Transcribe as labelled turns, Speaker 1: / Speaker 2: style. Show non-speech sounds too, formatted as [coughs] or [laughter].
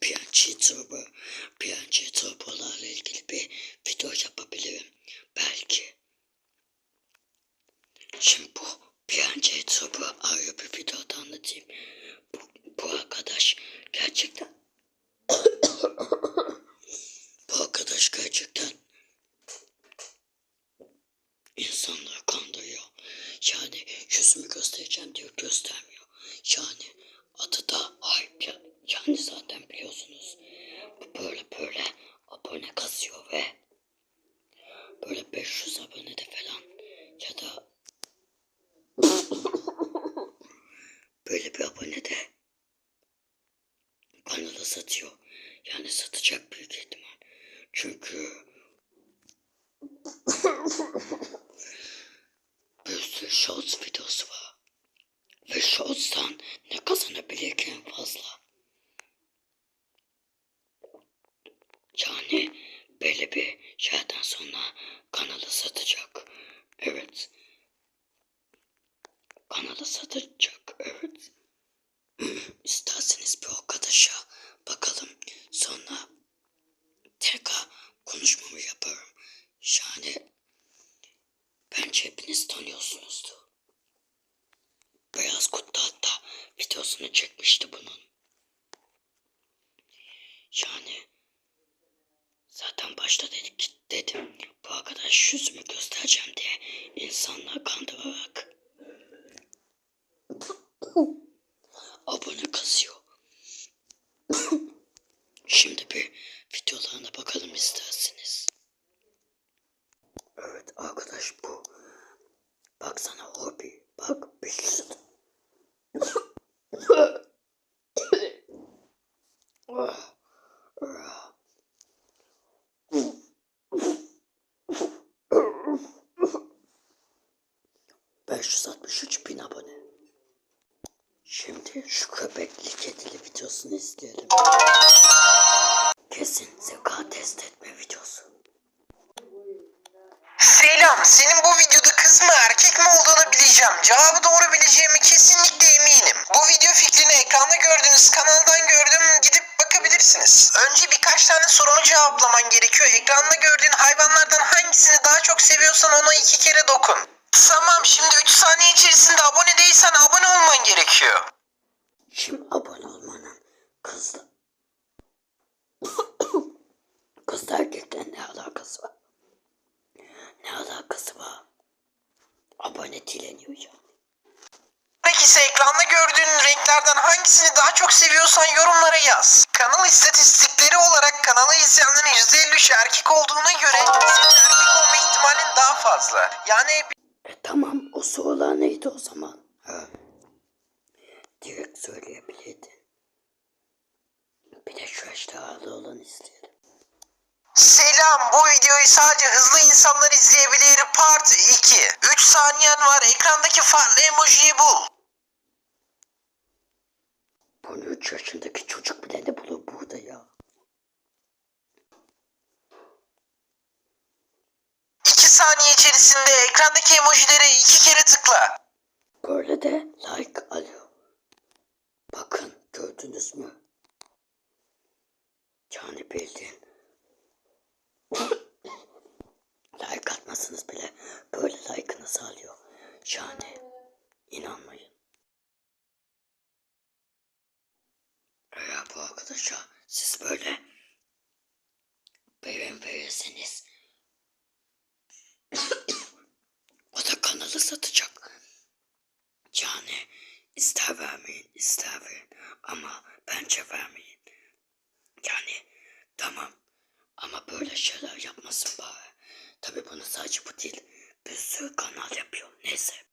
Speaker 1: PNG turbo, PNG turbolarla ilgili bir video yapabilirim. Belki. Şimdi bu PNG turbo ayrı bir videoda anlatayım. Bu, bu arkadaş gerçekten [coughs] bu arkadaş gerçekten insanları kandırıyor. Yani yüzümü göstereceğim diyor göstermiyor. Yani adı da ya. Yani zaten biliyorsunuz. Bu böyle böyle abone kasıyor ve böyle 500 abone de falan ya da böyle bir abone de kanalı satıyor. Yani satacak büyük ihtimal. Çünkü bir sürü shorts videosu var. Ve shorts'tan ne kazanabilir ki fazla? Yani belli bir şeyden sonra kanalı satacak. Evet. Kanalı satacak. Evet. [clears throat] İsterseniz bir arkadaşa bakalım. Videosunu çekmişti bunun. Yani zaten başta dedik dedim bu arkadaş yüzümü göstereceğim diye insanlar kandırarak abone kasıyor. Şimdi bir videolarına bakalım isterseniz. Evet arkadaş bu. Baksana hobi. Bak bir şey. ...563 bin abone. Şimdi şu köpekli kedili videosunu izleyelim. Kesin zeka test etme videosu.
Speaker 2: Selam, senin bu videoda kız mı erkek mi olduğunu bileceğim. Cevabı doğru bileceğimi kesinlikle eminim. Bu video fikrini ekranda gördüğünüz kanaldan cevaplaman gerekiyor. Ekranda gördüğün hayvanlardan hangisini daha çok seviyorsan ona iki kere dokun. Tamam, şimdi 3 saniye içerisinde abone değilsen abone olman gerekiyor.
Speaker 1: Şimdi abone olmanın kızla... [coughs] Kızla erkekle ne alakası var? Ne alakası var? Abone dileniyor ya.
Speaker 2: İse ekranda gördüğün renklerden hangisini daha çok seviyorsan yorumlara yaz. Kanal istatistikleri olarak kanalı izleyenlerin %53 erkek olduğuna göre senin erkek olma ihtimalin daha fazla. Yani
Speaker 1: E tamam o sorular neydi o zaman? Ha. Direkt söyleyebilirdin. Bir de şu ejderhalı olan izleyelim.
Speaker 2: Selam bu videoyu sadece hızlı insanlar izleyebilir part 2. 3 saniyen var ekrandaki farklı emojiyi bul.
Speaker 1: Bunu 3 yaşındaki çocuk bile ne bulur burada ya?
Speaker 2: 2 saniye içerisinde ekrandaki emojilere 2 kere tıkla.
Speaker 1: Böyle de like alıyor. Bakın gördünüz mü? Yani bildiğin. [coughs] like atmasanız bile böyle like'ınızı alıyor. Yani inanmayın. Eğer bu arkadaşa siz böyle beğen verirseniz o da kanalı satacak. Yani ister vermeyin ister verin ama bence vermeyin. Yani tamam ama böyle şeyler yapmasın bari. Tabi bunu sadece bu değil bir sürü kanal yapıyor. Neyse